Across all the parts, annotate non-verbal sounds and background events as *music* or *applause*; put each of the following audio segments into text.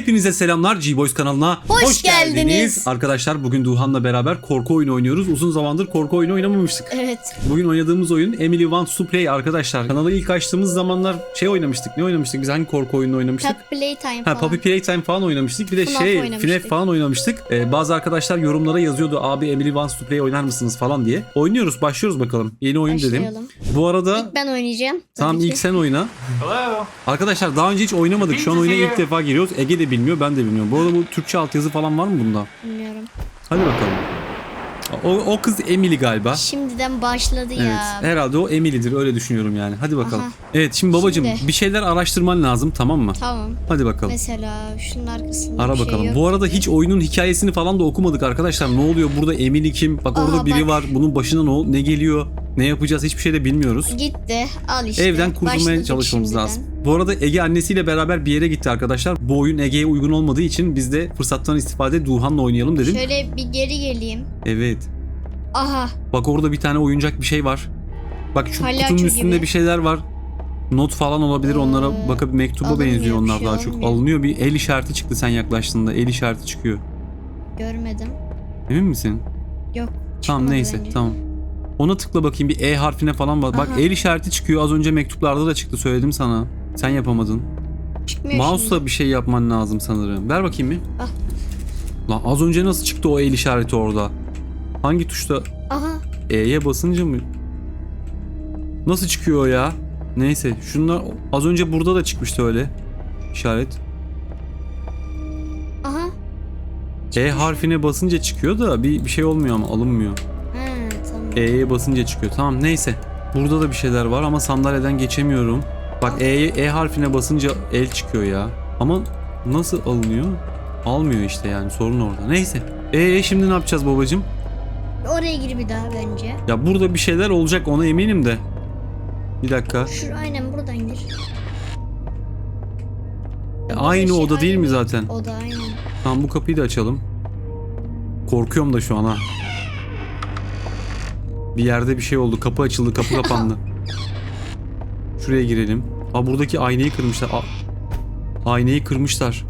Hepinize selamlar G-Boys kanalına. Hoş geldiniz. Arkadaşlar bugün Duhan'la beraber korku oyunu oynuyoruz. Uzun zamandır korku oyunu oynamamıştık. Evet. Bugün oynadığımız oyun Emily Wants to Play arkadaşlar. Kanalı ilk açtığımız zamanlar şey oynamıştık. Ne oynamıştık? Biz hangi korku oyunu oynamıştık? Happy Playtime Ha falan. Puppy Playtime falan oynamıştık. Bir de FNAF şey oynamıştık. FNAF falan oynamıştık. Ee, bazı arkadaşlar yorumlara yazıyordu. Abi Emily Wants to Play oynar mısınız falan diye. Oynuyoruz. Başlıyoruz bakalım. Yeni oyun dedim. Başlayalım. Bu arada İlk ben oynayacağım. Tamam ilk sen oyna. Hello. Arkadaşlar daha önce hiç oynamadık. Şu an oyuna ilk defa giriyoruz. Ege de bilmiyor, ben de bilmiyorum. Bu arada bu Türkçe altyazı falan var mı bunda? Bilmiyorum. Hadi bakalım. O, o kız Emily galiba. Şimdiden başladı Evet. ya. Herhalde o Emily'dir öyle düşünüyorum yani. Hadi bakalım. Aha. Evet şimdi babacım Şimdi. bir şeyler araştırman lazım tamam mı? Tamam. Hadi bakalım. Mesela şunun arkasında Ara şey bakalım. yok Bu arada hiç oyunun hikayesini falan da okumadık arkadaşlar. Ne oluyor burada Emily kim? Bak orada Aha, biri bak. var. Bunun başına ne, ne geliyor? Ne yapacağız hiçbir şey de bilmiyoruz. Gitti. Al işte. Evden kurtulmaya Başladık çalışmamız şimdiden. lazım. Bu arada Ege annesiyle beraber bir yere gitti arkadaşlar. Bu oyun Ege'ye uygun olmadığı için biz de fırsattan istifade Duhan'la oynayalım dedim. Şöyle bir geri geleyim. Evet. Aha. Bak orada bir tane oyuncak bir şey var. Bak şu Palyaço kutunun üstünde gibi. bir şeyler var. Not falan olabilir onlara Ee, bakıp mektuba benziyor onlar şey daha çok. alınmıyor. Alınıyor bir el işareti çıktı sen yaklaştığında. El işareti çıkıyor. Görmedim. Emin misin? Yok. Tamam neyse bence. tamam. Ona tıkla bakayım bir E harfine falan bak. Bak Aha. el işareti çıkıyor. Az önce mektuplarda da çıktı söyledim sana. Sen yapamadın. Çıkmıyor Mouse'la bir şey yapman lazım sanırım. Ver bakayım bir. Ah. Lan az önce nasıl çıktı o el işareti orada? Hangi tuşta? şimdi. Aha. E'ye basınca mı? Nasıl çıkıyor ya? Neyse şunlar az önce burada da çıkmıştı öyle. işaret. Aha. E harfine basınca çıkıyor da bir, bir şey olmuyor ama alınmıyor. E'ye basınca çıkıyor. Tamam neyse. Burada da bir şeyler var ama sandalyeden geçemiyorum. Bak E'ye E harfine basınca el çıkıyor ya. Ama nasıl alınıyor? Almıyor işte yani sorun orada. Neyse. E şimdi ne yapacağız babacım? Oraya gir bir daha bence. Ya burada bir şeyler olacak ona eminim de. Bir dakika. Şu aynen buradan gir. E, Bu aynı şey oda değil mi aynı. zaten? Oda aynen. Tamam bu kapıyı da açalım. Korkuyorum da şu an ha. Bir yerde bir şey oldu. Kapı açıldı, kapı kapandı. *laughs* Şuraya girelim. Aa buradaki aynayı kırmışlar. Aa, aynayı kırmışlar.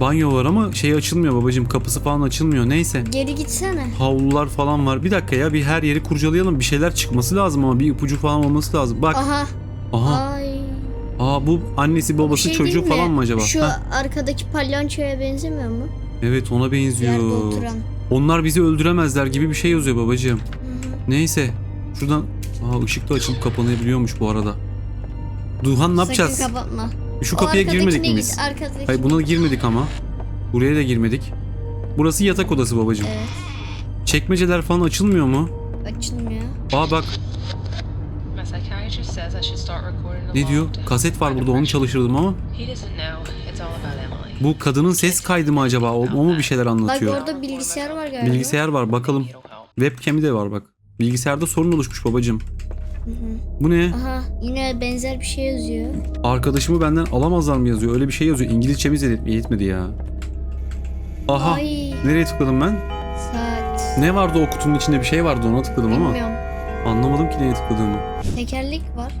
Banyo var ama şey açılmıyor babacığım. Kapısı falan açılmıyor. Neyse. Geri gitsene. Havlular falan var. Bir dakika ya bir her yeri kurcalayalım. Bir şeyler çıkması lazım ama bir ipucu falan olması lazım. Bak. Aha. Aha. Ay. Aa bu annesi babası şey çocuğu mi? falan mı acaba? Şu Heh, arkadaki palyançoya benzemiyor mu? evet ona benziyor. Onlar bizi öldüremezler gibi bir şey yazıyor babacığım. Neyse. Şuradan Aa ışık da açılıp kapanabiliyormuş bu arada. Duhan ne yapacağız? Sakın kapatma. Şu O kapıya girmedik arkadakine mi git? Arkadaki. Hayır buna girmedik ama. Buraya da girmedik. Burası yatak odası babacığım. Evet. Çekmeceler falan açılmıyor mu? Açılmıyor. Aa bak My psychiatrist says I should start recording ne diyor? Kaset var burada onu çalıştırdım ama. He doesn't know. It's all about Emily. Bu kadının ses kaydı mı acaba? O, o mu bir şeyler Bak anlatıyor? orada bilgisayar var galiba. Bilgisayar var bakalım. It'll help. Webcam'i de var bak. Bilgisayarda sorun oluşmuş. Hı hı. Bu ne? Aha yine benzer bir şey yazıyor. Arkadaşımı benden alamazlar mı yazıyor? Öyle bir şey yazıyor. İngilizcemiz yet- yetmedi ya. Aha. Ay Nereye tıkladım ben? saat. Ne vardı o kutunun içinde bir şey vardı ona tıkladım ama Bilmiyorum. anlamadım ki neye tıkladığımı. Tekerlek var.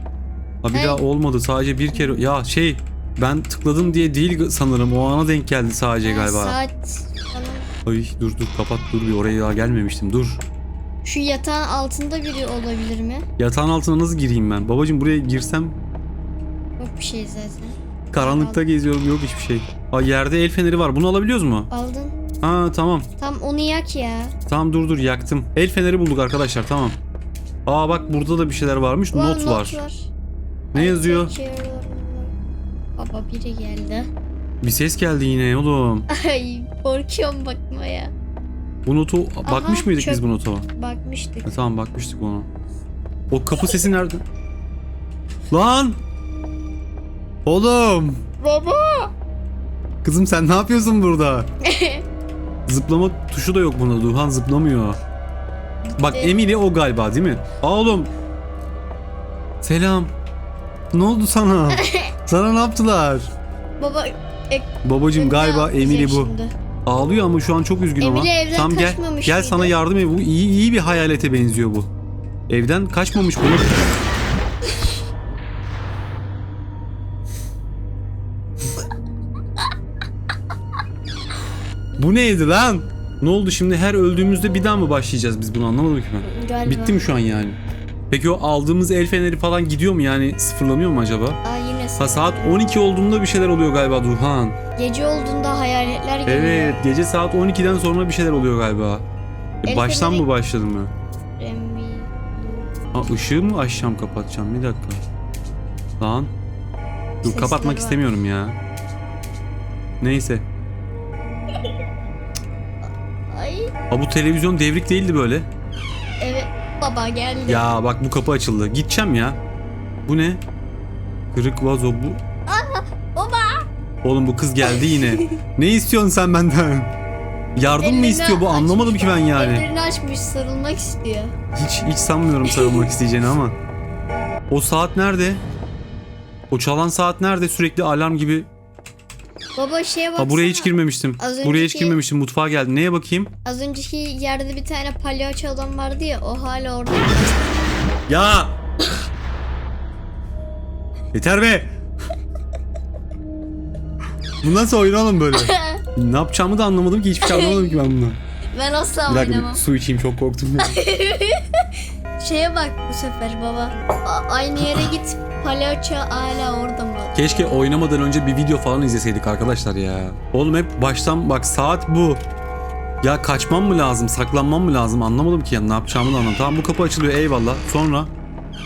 Ha bir Hey. daha olmadı sadece bir kere ya şey ben tıkladım diye değil sanırım o ana denk geldi sadece Ha, galiba. Saat falan. Ay dur dur kapat dur bir oraya daha gelmemiştim dur. Şu yatağın altında biri olabilir mi? Yatağın altına nasıl gireyim ben? Babacım buraya girsem Yok bir şey zaten. karanlıkta geziyorum yok hiçbir şey. Ha yerde el feneri var bunu alabiliyoruz mu? Aldın. Ha tamam Tam onu yak ya. tamam dur dur yaktım. El feneri bulduk arkadaşlar tamam. Aa bak burada da bir şeyler varmış Ulan not var. Ne Ay, yazıyor? şey. Baba biri geldi. Bir ses geldi yine oğlum. *laughs* Ay korkuyorum bakmaya. Bu notu bakmış mıydık çöp. biz bu nota? Bakmıştık. E, tamam bakmıştık ona. O kapı sesi nerede? Lan! Oğlum! Baba. Kızım sen ne yapıyorsun burada? *laughs* Zıplama tuşu da yok bunda. Duhan zıplamıyor. Bak. Emily o galiba değil mi? Aa, oğlum. Selam. Ne oldu sana? *laughs* sana ne yaptılar? Baba Babacım ne galiba Emily bu. şimdi? Ağlıyor ama şu an çok üzgün ama. Emily evden Tamam gel. kaçmamış Gel mıydı? sana yardım edeyim. Bu iyi iyi bir hayalete benziyor bu. Evden kaçmamış bunu. Bu neydi lan? Ne oldu şimdi her öldüğümüzde bir daha mı başlayacağız biz bunu anlamadım ki ben. Galiba. Bitti mi şu an yani? Peki o aldığımız el feneri falan gidiyor mu yani sıfırlanıyor mu acaba? Aa yine Ha saat 12 olduğunda bir şeyler oluyor galiba Duhan. gece olduğunda. Evet gece saat 12'den sonra bir şeyler oluyor galiba. E, baştan mı başladı mı? Ha ışığı mı açacağım kapatacağım bir dakika. Lan. Dur Sesler kapatmak var. istemiyorum ya. Neyse. Ay Ha bu televizyon devrik değildi böyle. evet baba geldi. Ya bak bu kapı açıldı. Gideceğim ya. Bu ne? Kırık vazo bu. Oğlum bu kız geldi yine. *laughs* ne istiyorsun sen benden? Yardım mı Ellerini istiyor bu? Anlamadım açmış. ki ben yani. Ellerini açmış sarılmak istiyor. Hiç hiç sanmıyorum sarılmak *laughs* isteyeceğini ama. O saat nerede? O çalan saat nerede? Sürekli alarm gibi. Baba şeye baksana. Ha buraya hiç girmemiştim. Az Buraya hiç önceki- girmemiştim. Mutfağa geldim. Neye bakayım? Az önceki yerde bir tane palyaço adam vardı ya o hala orada. Ya! *laughs* Yeter be! Bu nasıl oyun oğlum böyle? *laughs* ne yapacağımı da anlamadım ki. Hiçbir şey anlamadım ki ben bunu. ben asla Bir dakika oynamam. bir su içeyim çok korktum ya. *laughs* Şeye bak bu sefer baba. A- aynı yere git. Palyaço hala orada mı? Keşke oynamadan önce bir video falan izleseydik arkadaşlar ya. Oğlum hep baştan bak saat bu. Ya kaçmam mı lazım, saklanmam mı lazım anlamadım ki ya ne yapacağımı da anlamadım. Tamam bu kapı açılıyor eyvallah. Sonra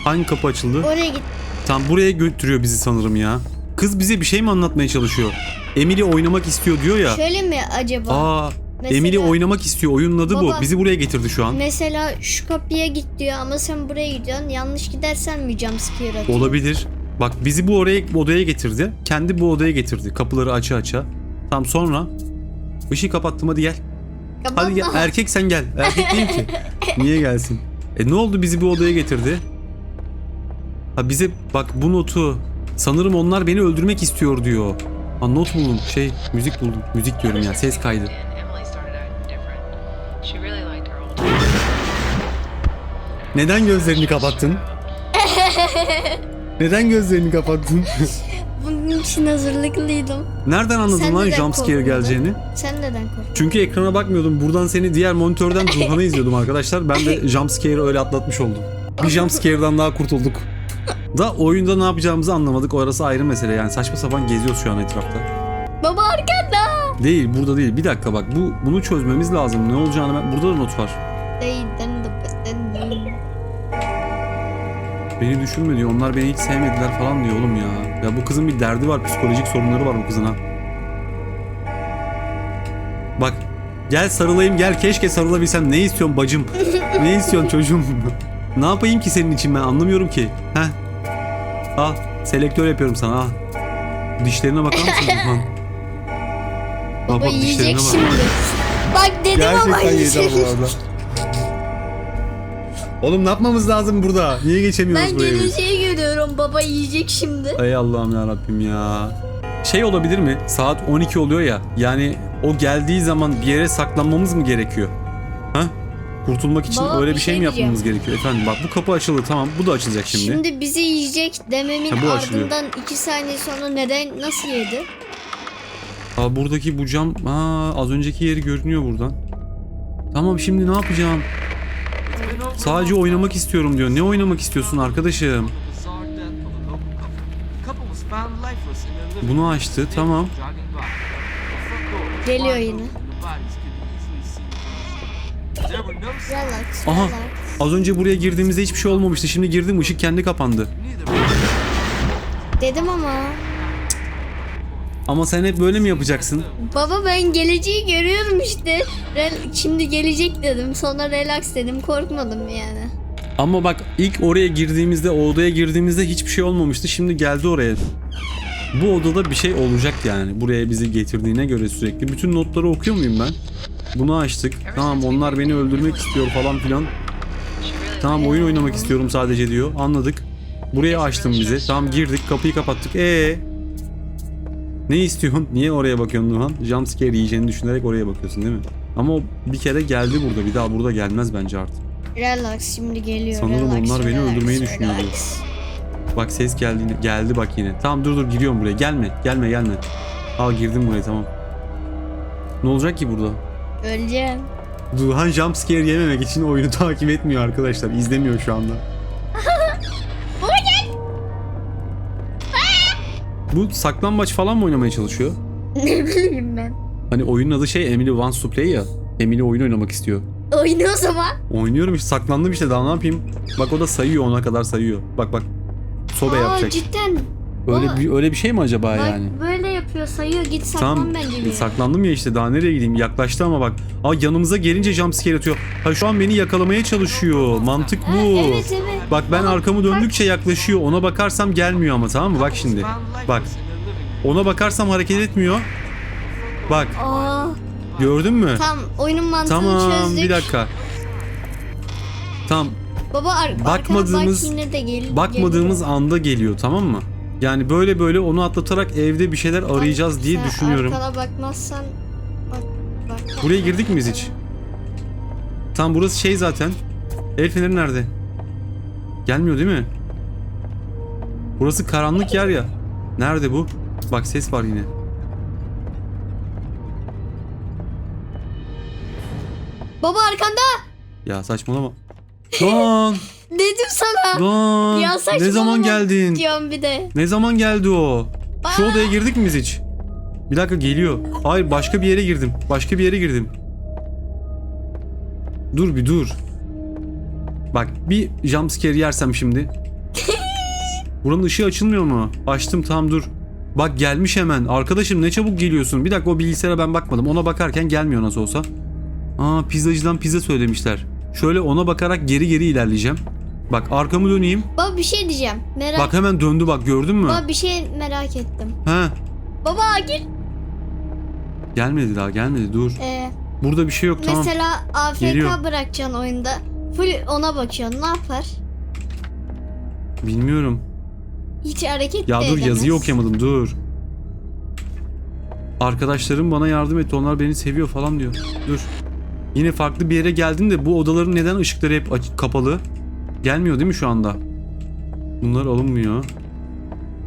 hangi kapı açıldı? Oraya git. Tam buraya götürüyor bizi sanırım ya. Kız bize bir şey mi anlatmaya çalışıyor? Emily oynamak istiyor diyor ya. Şöyle mi acaba? Aa, Mesela- Emily oynamak istiyor. Oyunun adı bu. Baba. Bizi buraya getirdi şu an. Mesela şu kapıya git diyor ama sen buraya gidiyorsun. Yanlış gidersen mi jumpscare atıyor? Olabilir. Bak bizi bu oraya odaya getirdi. Kendi bu odaya getirdi. Kapıları aça aça. Tam sonra ışığı kapattım hadi gel. Hadi gel. Kapatma. *laughs* Erkek sen gel. Erkek değil ki. Niye gelsin? E ne oldu bizi bu odaya getirdi? Ha bize bak bu notu. Sanırım onlar beni öldürmek istiyor diyor. Ha not buldum. Şey müzik buldum. Müzik diyorum ya. Ses kaydı. Neden gözlerini kapattın? *laughs* Neden gözlerini kapattın? *laughs* Bunun için hazırlıklıydım. Nereden anladın Sen lan jumpscare geleceğini? Sen neden korktun? Çünkü ekrana bakmıyordum. Buradan seni diğer monitörden Duhan'ı izliyordum arkadaşlar. Ben de *laughs* jumpscare'ı öyle atlatmış oldum. Bir jumpscare'dan daha kurtulduk. Da oyunda ne yapacağımızı anlamadık. Orası ayrı mesele. Yani saçma sapan geziyoruz şu an etrafta. Baba arkanda. Değil burada değil. Bir dakika bak bu bunu çözmemiz lazım. Ne olacağını ben... Burada da not var. Beni düşünme diyor. Onlar beni hiç sevmediler falan diyor oğlum ya. Ya bu kızın bir derdi var. Psikolojik sorunları var bu kızın ha. Bak gel sarılayım gel. Keşke sarılabilsem. Ne istiyorsun bacım? ne istiyorsun çocuğum? *laughs* ne yapayım ki senin için ben anlamıyorum ki. Heh. Al selektör yapıyorum sana al. Dişlerine bakar mısın? *laughs* Bak Baba bak yiyecek dişlerine bak. şimdi. Bak dedim ama Gerçekten yiyecek. yiyeceğim bu arada. Oğlum ne yapmamız lazım burada? Niye geçemiyoruz Ben buraya? biz? geleceği görüyorum. Baba yiyecek şimdi. Ey Allah'ım ya Rabbim ya. Şey olabilir mi? Saat 12 oluyor ya. Yani o geldiği zaman bir yere saklanmamız mı gerekiyor? Ha? Kurtulmak için Baba, öyle bir şey şey mi yapmamız gerekiyor? Efendim bak bu kapı açıldı tamam. Bu da açılacak şimdi. Şimdi bizi yiyecek dememin Ha, bu ardından iki saniye sonra neden nasıl yedi? Aa, buradaki bu cam aa, az önceki yeri görünüyor buradan. Tamam şimdi ne yapacağım? Sadece oynamak istiyorum diyor. Ne oynamak istiyorsun arkadaşım? Bunu açtı tamam. Geliyor yine. Relax, Aha. relax. Az önce buraya girdiğimizde hiçbir şey olmamıştı. Şimdi girdim ışık kendi kapandı. Dedim ama. Ama sen hep böyle mi yapacaksın? Baba ben geleceği görüyorum işte. Rel- Şimdi gelecek dedim. Sonra relax dedim. Korkmadım yani. Ama bak ilk oraya girdiğimizde, o odaya girdiğimizde hiçbir şey olmamıştı. Şimdi geldi oraya. Bu odada bir şey olacak yani. Buraya bizi getirdiğine göre sürekli. Bütün notları okuyor muyum ben? Bunu açtık. Tamam onlar beni öldürmek istiyor falan filan. Tamam oyun oynamak istiyorum sadece diyor. Anladık. Buraya açtın bizi. Tamam girdik kapıyı kapattık. Ee Ne istiyorsun? Niye oraya bakıyorsun Duhan? Jumpscare yiyeceğini düşünerek oraya bakıyorsun değil mi? Ama o bir kere geldi burada. Bir daha burada gelmez bence artık. Relax şimdi geliyor. Sanırım relax, onlar beni relax, öldürmeyi düşünüyor diyor. relax. Bak ses geldi. Geldi bak yine. Tamam dur dur giriyorum buraya. Gelme. Gelme gelme. Al girdim buraya tamam. Ne olacak ki burada? Öleceğim. Duhan jumpscare yememek için oyunu *laughs* takip etmiyor arkadaşlar. İzlemiyor şu anda. *laughs* Bu saklambaç falan mı oynamaya çalışıyor? *laughs* ne bileyim ben. Hani oyunun adı şey Emily Wants to Play ya. Emily oyun oynamak istiyor. Oyna o zaman. Oynuyorum işte saklandım işte daha ne yapayım. Bak o da sayıyor ona kadar sayıyor. Bak bak. Sobe Aa, yapacak. cidden. Öyle Baba- bir öyle bir şey mi acaba Bak yani? böyle yapıyor sayıyor git saklan Tamam bence bir. saklandım ya işte daha nereye gideyim yaklaştı ama bak. Aa yanımıza gelince jumpscare atıyor. Ha şu an beni yakalamaya çalışıyor. Mantık Ha, bu. evet evet. Bak ben Baba, arkamı döndükçe yaklaşıyor. Ona bakarsam gelmiyor ama tamam mı? Bak şimdi. Bak. Ona bakarsam hareket etmiyor. Bak Aa, gördün mü? tam oyunun mantığını Tamam çözdük. bir dakika. Tamam Baba ar- Bakmadığımız- bak yine de gel. bakmadığımız anda geliyor tamam mı? Yani böyle böyle onu atlatarak evde bir şeyler arayacağız diye sen düşünüyorum. Arkana bakmazsan bak bak. Buraya girdik mi biz hiç? Tam burası şey zaten. El feneri nerede? Gelmiyor değil mi? Burası karanlık yer ya. Nerede bu? Bak ses var yine. Baba arkanda. Ya saçmalama. Lan! Dedim sana. Ya ne zaman geldin? Diyorum bir de. Ne zaman geldi o? Şu Aa! odaya girdik mi biz hiç? Bir dakika geliyor. Hayır başka bir yere girdim. Başka bir yere girdim. Dur bir dur. Bak bir jumpscare yersem şimdi. *laughs* Buranın ışığı açılmıyor mu? Açtım tamam dur. Bak gelmiş hemen. Arkadaşım ne çabuk geliyorsun. Bir dakika o bilgisayara ben bakmadım. Ona bakarken gelmiyor nasıl olsa. Aa pizzacıdan pizza söylemişler. Şöyle ona bakarak geri geri ilerleyeceğim. Bak arkamı döneyim. Baba bir şey diyeceğim. Merak Bak hemen döndü bak gördün mü? Baba bir şey merak ettim. He. Baba gir. Gelmedi daha gelmedi dur. Ee, Burada bir şey yok tamam. mesela AFK Geliyor. bırakacaksın oyunda. Full ona bakıyorsun. Ne yapar? Bilmiyorum. Hiç hareket Ya de dur edemez. yazıyı okuyamadım dur. Arkadaşlarım bana yardım etti onlar beni seviyor falan diyor. Dur. Yine farklı bir yere geldim de bu odaların neden ışıkları hep aç- kapalı? Gelmiyor değil mi şu anda? Bunlar alınmıyor.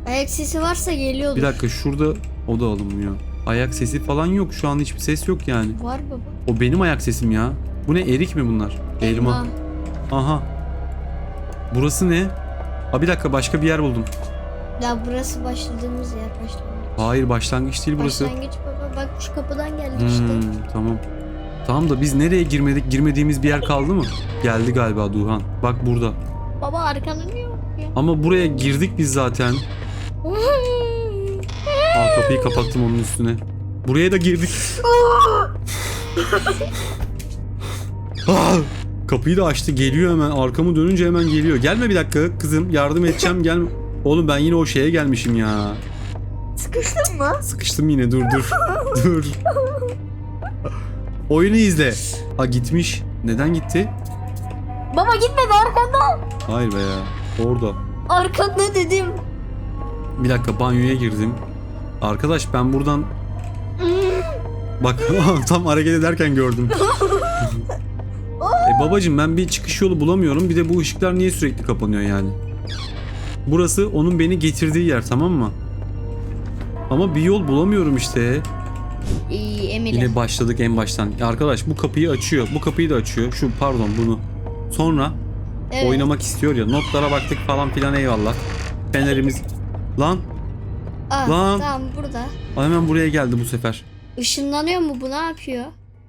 Ayak sesi varsa geliyordur. Bir dakika şurada o da alınmıyor. Ayak sesi falan yok. Şu an hiçbir ses yok yani. Var baba. O benim ayak sesim ya. Bu ne erik mi bunlar? Elma. Aha. Burası ne? Aa bir dakika başka bir yer buldum. Ya burası başladığımız yer başlangıç. Hayır başlangıç değil burası. Başlangıç baba bak şu kapıdan geldik işte. Hmm, tamam. Tamam da biz nereye girmedik? Girmediğimiz bir yer kaldı mı? Geldi galiba Duhan. Bak burada. Baba arkanı niye bakıyor? Ama buraya girdik biz zaten. *laughs* Aa kapıyı kapattım onun üstüne. Buraya da girdik. Aa, *laughs* kapıyı da açtı. Geliyor hemen. Arkamı dönünce hemen geliyor. Gelme bir dakika kızım. Yardım edeceğim. Gelme. Oğlum ben yine o şeye gelmişim ya. Sıkıştın mı? Sıkıştım yine dur dur. *laughs* dur. Oyunu izle. Ha gitmiş. Neden gitti? Baba gitmedi arkanda. Hayır be ya. Orada. Arkanda dedim. Bir dakika banyoya girdim. Arkadaş ben buradan... *laughs* Bak *laughs* tam hareket ederken gördüm. *laughs* e babacım ben bir çıkış yolu bulamıyorum. Bir de bu ışıklar niye sürekli kapanıyor yani? Burası onun beni getirdiği yer tamam mı? Ama bir yol bulamıyorum işte. İyi. Yine başladık en baştan. Arkadaş bu kapıyı açıyor. Bu kapıyı da açıyor. Şu pardon bunu. Sonra Evet. oynamak istiyor ya. Notlara baktık falan filan eyvallah. Fenerimiz... Lan Aa, Lan. Tamam burada. hemen buraya geldi bu sefer. Işınlanıyor mu bu ne yapıyor?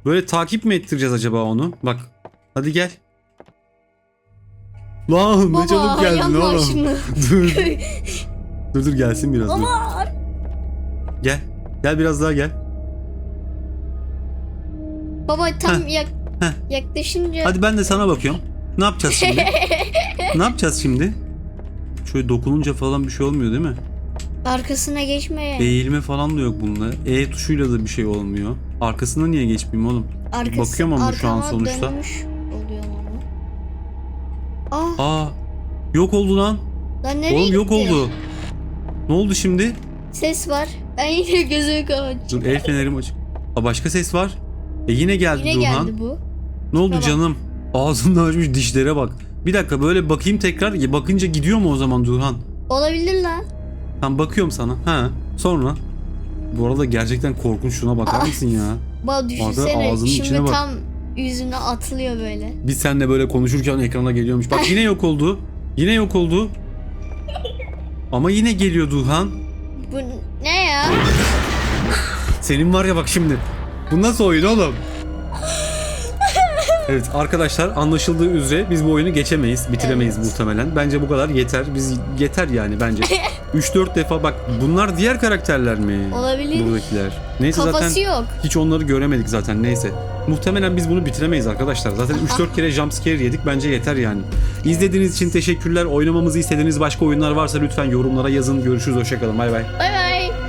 Böyle takip mi ettireceğiz acaba onu? Bak. Hadi gel. Lan ne çabuk geldin oğlum. *laughs* dur. dur dur gelsin biraz. dur. Ama Gel. Gel biraz daha gel. Baba tam yak, heh. yaklaşınca Hadi ben de sana bakıyorum. Ne yapacağız şimdi? *laughs* ne yapacağız şimdi? Şöyle dokununca falan bir şey olmuyor değil mi? arkasına geçmeye. Eğilme falan da yok bunda. E tuşuyla da bir şey olmuyor. Arkasına niye geçmeyeyim oğlum? Arkası, bakıyorum ama şu an sonuçta. oluyor onu. Aa, Aa yok oldu lan. lan nereye Oğlum yok oldu. Ne oldu şimdi? Ses var. Ben yine gözümü kapatacağım. Dur el fenerim açık. Aa başka ses var. E yine geldi Yine Duhan. geldi bu. Ne oldu Tamam. canım? Ağzını açmış dişlere bak. Bir dakika böyle bakayım tekrar. Ya bakınca gidiyor mu o zaman Duhan? Olabilir lan. Tamam bakıyorum sana. Ha. Sonra. Bu arada gerçekten korkunç şuna bakar Aa. mısın ya? *laughs* Ba düşünsene ağzının içine şimdi bak. tam yüzüne atılıyor böyle. Biz seninle böyle konuşurken ekrana geliyormuş. Bak yine yok oldu. Yine yok oldu. Ama yine geliyor Duhan. Bu ne ya? Senin var ya bak şimdi. Bu nasıl oyun oğlum? *laughs* Evet arkadaşlar anlaşıldığı üzere biz bu oyunu geçemeyiz, bitiremeyiz Evet. muhtemelen. Bence bu kadar yeter. Biz yeter yani bence. *laughs* 3-4 defa bak bunlar diğer karakterler mi? Olabilir. Buradakiler. Neyse Kafası zaten yok. hiç onları göremedik zaten neyse. Muhtemelen biz bunu bitiremeyiz arkadaşlar. Zaten 3-4 kere jumpscare yedik bence yeter yani. İzlediğiniz için teşekkürler. Oynamamızı istediğiniz başka oyunlar varsa lütfen yorumlara yazın. Görüşürüz hoşçakalın bay bay. Bay bay.